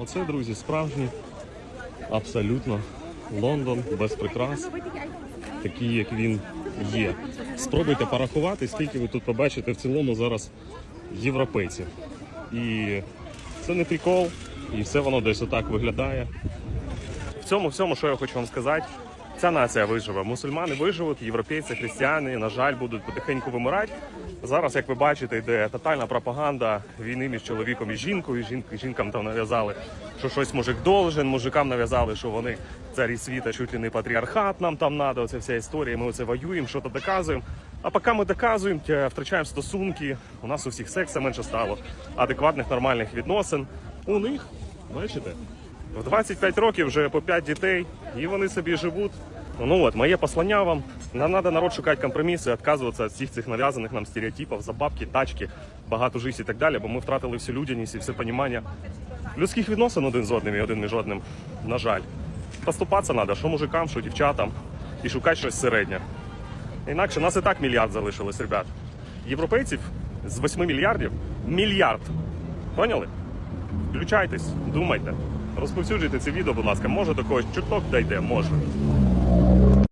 Оце, друзі, справжній, абсолютно Лондон без прикрас, такий, як він є. Спробуйте порахувати, скільки ви тут побачите в цілому зараз європейців. І це не прикол, і все воно десь отак виглядає. В цьому всьому, що я хочу вам сказати, ця нація виживе. Мусульмани виживуть, європейці, християни, на жаль, будуть потихеньку вимирати. Зараз, як ви бачите, йде тотальна пропаганда війни між чоловіком і жінкою. Жінки жінкам там нав'язали, що щось мужик должен, мужикам нав'язали, що вони царі світа, чуть ли не патріархат нам там надо. Оце вся історія. Ми оце воюємо, що то доказуємо. А поки ми доказуємо, втрачаємо стосунки. У нас у всіх секса менше стало, адекватних нормальних відносин. У них, бачите, в 25 років вже по 5 дітей, і вони собі живуть. Ну от, моє послання вам. Нам треба народ шукати компроміси, відказуватися від всіх цих нав'язаних нам стереотипів за бабки, тачки, багато життя і так далі, бо ми втратили всю людяність і все понімання людських відносин один з одним і один між одним. На жаль. Поступатися треба, що мужикам, що дівчатам, і шукати щось середнє. Інакше нас і так мільярд залишилось, ребят. Європейців з 8 мільярдів мільярд. Поняли? Включайтесь, думайте, розповсюджуйте це відео, будь ласка. Може до когось чуток дійде, може.